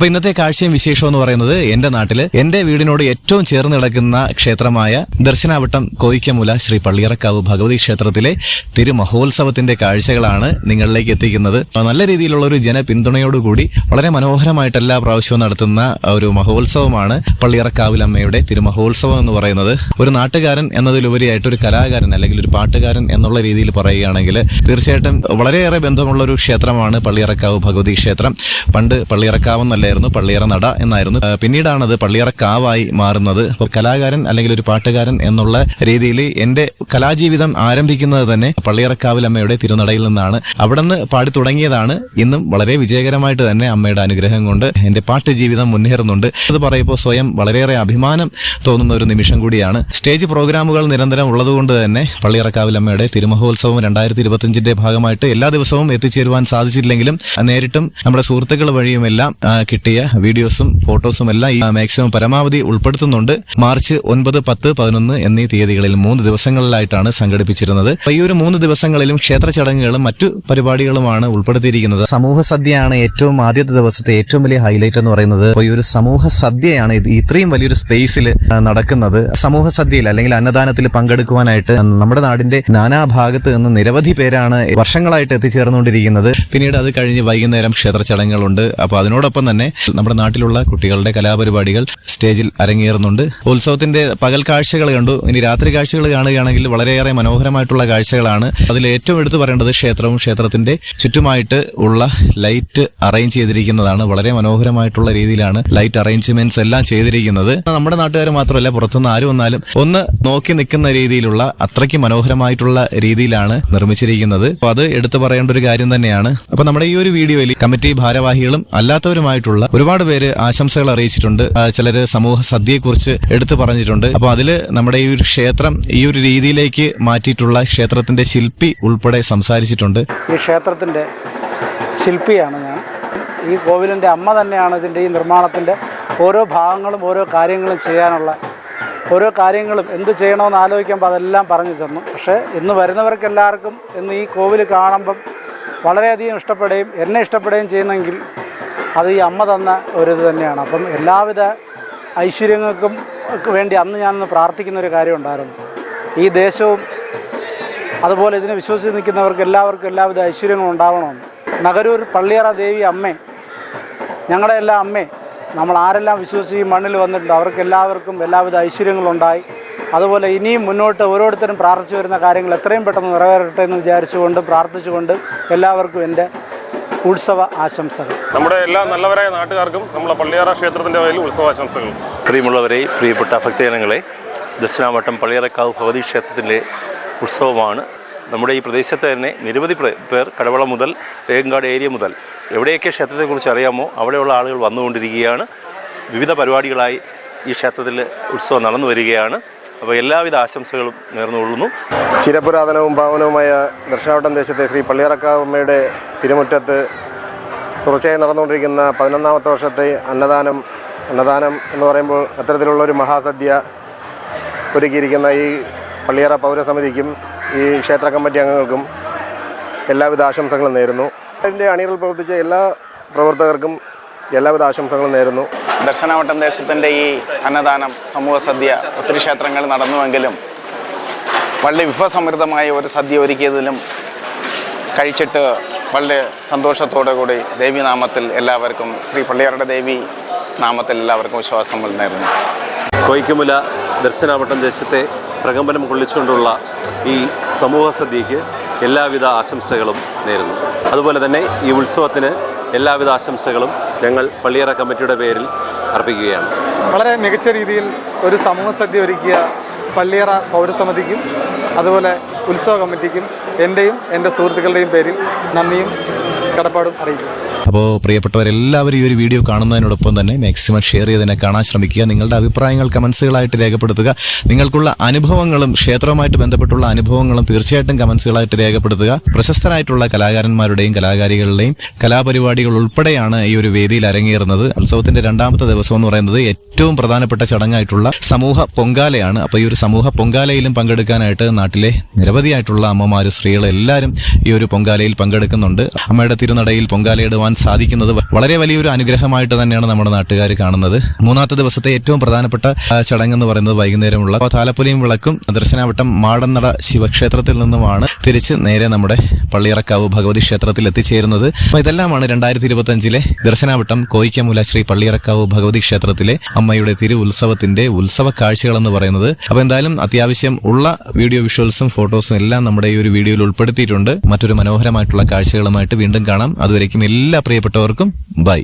അപ്പൊ ഇന്നത്തെ കാഴ്ചയും വിശേഷം എന്ന് പറയുന്നത് എന്റെ നാട്ടിൽ എന്റെ വീടിനോട് ഏറ്റവും ചേർന്ന് കിടക്കുന്ന ക്ഷേത്രമായ ദർശനാവട്ടം കോയിക്കമുല ശ്രീ പള്ളിയറക്കാവ് ഭഗവതി ക്ഷേത്രത്തിലെ തിരുമഹോത്സവത്തിന്റെ കാഴ്ചകളാണ് നിങ്ങളിലേക്ക് എത്തിക്കുന്നത്. നല്ല രീതിയിലുള്ള ഒരു ജനപിന്തുണയോടുകൂടി വളരെ മനോഹരമായിട്ട് എല്ലാ പ്രാവശ്യവും നടത്തുന്ന ഒരു മഹോത്സവമാണ് പള്ളിയറക്കാവിലമ്മയുടെ തിരുമഹോത്സവം എന്ന് പറയുന്നത്. ഒരു നാട്ടുകാരൻ എന്നതിലുപരിയായിട്ട് ഒരു കലാകാരൻ അല്ലെങ്കിൽ ഒരു പാട്ടുകാരൻ എന്നുള്ള രീതിയിൽ പറയുകയാണെങ്കിൽ തീർച്ചയായിട്ടും വളരെയേറെ ബന്ധമുള്ള ഒരു ക്ഷേത്രമാണ് പള്ളിയറക്കാവ് ഭഗവതി ക്ഷേത്രം. പണ്ട് പള്ളിയറക്കാവ് എന്നല്ലായിരുന്നു പള്ളിയറ നട എന്നായിരുന്നു. പിന്നീടാണ് അത് പള്ളിയറക്കാവായി മാറുന്നത്. അപ്പോൾ കലാകാരൻ അല്ലെങ്കിൽ ഒരു പാട്ടുകാരൻ എന്നുള്ള രീതിയിൽ എന്റെ കലാജീവിതം ആരംഭിക്കുന്നത് തന്നെ പള്ളിയറക്കാവിലമ്മയുടെ തിരുനടയിൽ നിന്നാണ്. അവിടെ നിന്ന് പാടി തുടങ്ങിയതാണ്. ഇന്നും വളരെ വിജയകരമായിട്ട് തന്നെ അമ്മയുടെ അനുഗ്രഹം കൊണ്ട് എന്റെ പാട്ട് ജീവിതം മുന്നേറുന്നുണ്ട്. അത് പറയുമ്പോൾ സ്വയം വളരെയേറെ അഭിമാനം തോന്നുന്ന ഒരു നിമിഷം കൂടിയാണ്. സ്റ്റേജ് പ്രോഗ്രാമുകൾ നിരന്തരം ഉള്ളതുകൊണ്ട് തന്നെ പള്ളിയറക്കാവിലമ്മയുടെ തിരുമഹോത്സവം രണ്ടായിരത്തി ഇരുപത്തിയഞ്ചിന്റെ ഭാഗമായിട്ട് എല്ലാ ദിവസവും എത്തിച്ചേരുവാൻ സാധിച്ചില്ലെങ്കിലും നേരിട്ടും നമ്മുടെ സുഹൃത്തുക്കൾ വഴിയുമെല്ലാം ആ, കിട്ടിയ വീഡിയോസും ഫോട്ടോസും എല്ലാം ഈ മാക്സിമം പരമാവധി ഉൾപ്പെടുത്തുന്നുണ്ട്. മാർച്ച് ഒൻപത് പത്ത് പതിനൊന്ന് എന്നീ തീയതികളിൽ മൂന്ന് ദിവസങ്ങളിലായിട്ടാണ് സംഘടിപ്പിച്ചിരുന്നത്. ഈ ഒരു മൂന്ന് ദിവസങ്ങളിലും ക്ഷേത്ര ചടങ്ങുകളും മറ്റു പരിപാടികളുമാണ് ഉൾപ്പെടുത്തിയിരിക്കുന്നത്. സമൂഹ സദ്യയാണ് ഏറ്റവും ആദ്യത്തെ ദിവസത്തെ ഏറ്റവും വലിയ ഹൈലൈറ്റ് എന്ന് പറയുന്നത്. ഈ ഒരു സമൂഹ സദ്യയാണ് ഇത് ഇത്രയും വലിയൊരു സ്പേസിൽ നടക്കുന്നത്. സമൂഹ സദ്യയിൽ അല്ലെങ്കിൽ അന്നദാനത്തിൽ പങ്കെടുക്കുവാനായിട്ട് നമ്മുടെ നാടിന്റെ നാനാഭാഗത്ത് നിന്ന് നിരവധി പേരാണ് വർഷങ്ങളായിട്ട് എത്തിച്ചേർന്നുകൊണ്ടിരിക്കുന്നത്. പിന്നീട് അത് കഴിഞ്ഞ് വൈകുന്നേരം ക്ഷേത്ര ചടങ്ങുകളുണ്ട്. അപ്പൊ അതിനോടൊപ്പം തന്നെ നമ്മുടെ നാട്ടിലുള്ള കുട്ടികളുടെ കലാപരിപാടികൾ സ്റ്റേജിൽ അരങ്ങേറുന്നുണ്ട്. ഉത്സവത്തിന്റെ പകൽ കാഴ്ചകൾ കണ്ടു. ഇനി രാത്രി കാഴ്ചകൾ കാണുകയാണെങ്കിൽ വളരെയേറെ മനോഹരമായിട്ടുള്ള കാഴ്ചകളാണ്. അതിൽ ഏറ്റവും എടുത്തു പറയേണ്ടത് ക്ഷേത്രവും ക്ഷേത്രത്തിന്റെ ചുറ്റുമായിട്ട് ഉള്ള ലൈറ്റ് അറേഞ്ച് ചെയ്തിരിക്കുന്നതാണ്. വളരെ മനോഹരമായിട്ടുള്ള രീതിയിലാണ് ലൈറ്റ് അറേഞ്ച്മെന്റ്സ് എല്ലാം ചെയ്തിരിക്കുന്നത്. നമ്മുടെ നാട്ടുകാർ മാത്രമല്ല പുറത്തുനിന്ന് ആരും വന്നാലും ഒന്ന് നോക്കി നിൽക്കുന്ന രീതിയിലുള്ള അത്രയ്ക്ക് മനോഹരമായിട്ടുള്ള രീതിയിലാണ് നിർമ്മിച്ചിരിക്കുന്നത്. അപ്പൊ അത് എടുത്തു പറയേണ്ട ഒരു കാര്യം തന്നെയാണ്. അപ്പൊ നമ്മുടെ ഈ ഒരു വീഡിയോയിൽ കമ്മിറ്റി ഭാരവാഹികളും അല്ലാത്തവരുമായിട്ടുള്ള ഒരുപാട് പേര് ആശംസകൾ അറിയിച്ചിട്ടുണ്ട്. ചിലർ സമൂഹ സദ്യയെക്കുറിച്ച് എടുത്തു പറഞ്ഞിട്ടുണ്ട്. അപ്പൊ അതിൽ നമ്മുടെ ഈ ഒരു ക്ഷേത്രം ഈ ഒരു രീതിയിലേക്ക് മാറ്റിയിട്ടുള്ള ക്ഷേത്രത്തിന്റെ ശില്പി ഉൾപ്പെടെ സംസാരിച്ചിട്ടുണ്ട്. ഈ ക്ഷേത്രത്തിന്റെ ശില്പിയാണ് ഞാൻ. ഈ കോവിലിന്റെ അമ്മ തന്നെയാണ് ഇതിന്റെ ഈ നിർമ്മാണത്തിന്റെ ഓരോ ഭാഗങ്ങളും ഓരോ കാര്യങ്ങളും ചെയ്യാനുള്ള ഓരോ കാര്യങ്ങളും എന്ത് ചെയ്യണമെന്ന് ആലോചിക്കുമ്പോൾ അതെല്ലാം പറഞ്ഞു തന്നു. പക്ഷേ ഇന്ന് വരുന്നവർക്കെല്ലാവർക്കും ഇന്ന് ഈ കോവിൽ കാണുമ്പം വളരെയധികം ഇഷ്ടപ്പെടുകയും എന്നെ ഇഷ്ടപ്പെടുകയും ചെയ്യുന്നെങ്കിൽ അത് ഈ അമ്മ തന്ന ഒരു ഇത് തന്നെയാണ്. അപ്പം എല്ലാവിധ ഐശ്വര്യങ്ങൾക്കും വേണ്ടി അന്ന് ഞാനൊന്ന് പ്രാർത്ഥിക്കുന്ന ഒരു കാര്യം ഉണ്ടായിരുന്നു. ഈ ദേശവും അതുപോലെ ഇതിനെ വിശ്വസിച്ച് നിൽക്കുന്നവർക്ക് എല്ലാവർക്കും എല്ലാവിധ ഐശ്വര്യങ്ങളും ഉണ്ടാവണമെന്ന് നഗരൂർ പള്ളിയറ ദേവി അമ്മേ ഞങ്ങളുടെ എല്ലാ അമ്മേ നമ്മൾ ആരെല്ലാം വിശ്വസിച്ച് ഈ മണ്ണിൽ വന്നിട്ടുണ്ട് അവർക്ക് എല്ലാവർക്കും എല്ലാവിധ ഐശ്വര്യങ്ങളുണ്ടായി. അതുപോലെ ഇനിയും മുന്നോട്ട് ഓരോരുത്തരും പ്രാർത്ഥിച്ചു വരുന്ന കാര്യങ്ങൾ എത്രയും പെട്ടെന്ന് നിറവേറട്ടെ എന്ന് വിചാരിച്ചുകൊണ്ട് പ്രാർത്ഥിച്ചുകൊണ്ട് എല്ലാവർക്കും എന്റെ ഉത്സവ ആശംസകൾ. നമ്മുടെ എല്ലാ നല്ലവരായ നാട്ടുകാർക്കും നമ്മുടെ പള്ളിയാറ ക്ഷേത്രത്തിന്റെ പേരിൽ ഉത്സവാശംസകൾ. പ്രിയമുള്ളവരെ പ്രിയപ്പെട്ട ഭക്തജനങ്ങളെ ദർശനാവട്ടം പള്ളിയറക്കാവ് ഭഗവതി ക്ഷേത്രത്തിന്റെ ഉത്സവമാണ്. നമ്മുടെ ഈ പ്രദേശത്ത് തന്നെ നിരവധി പേർ കടവള മുതൽ തേങ്ങാട് ഏരിയ മുതൽ എവിടെയൊക്കെ ക്ഷേത്രത്തെക്കുറിച്ച് അറിയാമോ അവിടെയുള്ള ആളുകൾ വന്നുകൊണ്ടിരിക്കുകയാണ്. വിവിധ പരിപാടികളായി ഈ ക്ഷേത്രത്തിൽ ഉത്സവം നടന്നു വരികയാണ്. അപ്പോൾ എല്ലാവിധ ആശംസകളും നേർന്നുകൊള്ളുന്നു. ചിരപുരാതനവും പാവനവുമായ ദർശനാവട്ടം ദേശത്തെ ശ്രീ പള്ളിയറക്കാവമ്മയുടെ തിരുമുറ്റത്ത് തുടർച്ചയായി നടന്നുകൊണ്ടിരിക്കുന്ന പതിനൊന്നാമത്തെ വർഷത്തെ അന്നദാനം അന്നദാനം എന്ന് പറയുമ്പോൾ അത്തരത്തിലുള്ളൊരു മഹാസദ്യ ഒരുക്കിയിരിക്കുന്ന ഈ പള്ളിയറ പൗരസമിതിക്കും ഈ ക്ഷേത്ര കമ്മിറ്റി അംഗങ്ങൾക്കും എല്ലാവിധ ആശംസകളും നേരുന്നു. അതിന്റെ അണികളിൽ പ്രവർത്തിച്ച എല്ലാ പ്രവർത്തകർക്കും എല്ലാവിധ ആശംസകളും നേരുന്നു. ദർശനവട്ടം ദേശത്തിന്റെ ഈ അന്നദാനം സമൂഹ സദ്യ ഒത്തിരി ക്ഷേത്രങ്ങൾ നടന്നുവെങ്കിലും വളരെ വിഭവസമൃദ്ധമായ ഒരു സദ്യ ഒരുക്കിയതിലും കഴിച്ചിട്ട് വളരെ സന്തോഷത്തോടു കൂടി ദേവിനാമത്തിൽ എല്ലാവർക്കും ശ്രീ പള്ളിയാരുടെ ദേവി നാമത്തിൽ എല്ലാവർക്കും വിശ്വാസം നേരുന്നു കോയിക്കുമുല ദർശനാവട്ടം ദേശത്തെ പ്രകമ്പനം കൊള്ളിച്ചുകൊണ്ടുള്ള ഈ സമൂഹ സദ്യയ്ക്ക് എല്ലാവിധ ആശംസകളും നേരുന്നു. അതുപോലെ തന്നെ ഈ ഉത്സവത്തിന് എല്ലാവിധ ആശംസകളും ഞങ്ങൾ പള്ളിയറ കമ്മിറ്റിയുടെ പേരിൽ അർപ്പിക്കുകയാണ്. വളരെ മികച്ച രീതിയിൽ ഒരു സമൂഹ സദ്യ ഒരുക്കിയ പള്ളിയറ പൗരസമിതിക്കും അതുപോലെ ഉത്സവ കമ്മിറ്റിക്കും എന്റെയും എന്റെ സുഹൃത്തുക്കളുടെയും പേരിൽ നന്ദിയും കടപ്പാടും അറിയിക്കുന്നു. അപ്പോൾ പ്രിയപ്പെട്ടവരെല്ലാവരും ഈ ഒരു വീഡിയോ കാണുന്നതിനോടൊപ്പം തന്നെ മാക്സിമം ഷെയർ ചെയ്തതിനെ കാണാൻ ശ്രമിക്കുക. നിങ്ങളുടെ അഭിപ്രായങ്ങൾ കമൻസുകളായിട്ട് രേഖപ്പെടുത്തുക. നിങ്ങൾക്കുള്ള അനുഭവങ്ങളും ക്ഷേത്രവുമായിട്ട് ബന്ധപ്പെട്ടുള്ള അനുഭവങ്ങളും തീർച്ചയായിട്ടും കമൻസുകളായിട്ട് രേഖപ്പെടുത്തുക. പ്രശസ്തരായിട്ടുള്ള കലാകാരന്മാരുടെയും കലാകാരികളുടെയും കലാപരിപാടികൾ ഉൾപ്പെടെയാണ് ഈ ഒരു വേദിയിൽ അരങ്ങേറുന്നത്. ഉത്സവത്തിന്റെ രണ്ടാമത്തെ ദിവസം എന്ന് പറയുന്നത് ഏറ്റവും പ്രധാനപ്പെട്ട ചടങ്ങായിട്ടുള്ള സമൂഹ പൊങ്കാലയാണ്. അപ്പോൾ ഈ ഒരു സമൂഹ പൊങ്കാലയിലും പങ്കെടുക്കാനായിട്ട് നാട്ടിലെ നിരവധിയായിട്ടുള്ള അമ്മമാര് സ്ത്രീകൾ എല്ലാവരും ഈ ഒരു പൊങ്കാലയിൽ പങ്കെടുക്കുന്നുണ്ട്. അമ്മയുടെ തിരുനടയിൽ പൊങ്കാലയിടുവാൻ കാണുവാൻ സാധിക്കുന്നത് വളരെ വലിയൊരു അനുഗ്രഹമായിട്ട് തന്നെയാണ് നമ്മുടെ നാട്ടുകാർ കാണുന്നത്. മൂന്നാമത്തെ ദിവസത്തെ ഏറ്റവും പ്രധാനപ്പെട്ട ചടങ്ങ് എന്ന് പറയുന്നത് വൈകുന്നേരമുള്ള താലപ്പൊലിയും വിളക്കും ദർശനാവട്ടം മാടന്നട ശിവക്ഷേത്രത്തിൽ നിന്നുമാണ് തിരിച്ച് നേരെ നമ്മുടെ പള്ളിയറക്കാവ് ഭഗവതി ക്ഷേത്രത്തിൽ എത്തിച്ചേരുന്നത്. അപ്പൊ ഇതെല്ലാമാണ് രണ്ടായിരത്തി ഇരുപത്തി അഞ്ചിലെ ദർശനാവട്ടം കോയിക്കമൂല ശ്രീ പള്ളിയറക്കാവ് ഭഗവതി ക്ഷേത്രത്തിലെ അമ്മയുടെ തിരു ഉത്സവത്തിന്റെ ഉത്സവ കാഴ്ചകൾ എന്ന് പറയുന്നത്. അപ്പൊ എന്തായാലും അത്യാവശ്യം ഉള്ള വീഡിയോ വിഷ്വൽസും ഫോട്ടോസും എല്ലാം നമ്മുടെ ഈ ഒരു വീഡിയോയിൽ ഉൾപ്പെടുത്തിയിട്ടുണ്ട്. മറ്റൊരു മനോഹരമായിട്ടുള്ള കാഴ്ചകളുമായിട്ട് വീണ്ടും കാണാം. അതുവരേക്കും എല്ലാ പ്രിയപ്പെട്ടവർക്കും ബൈ.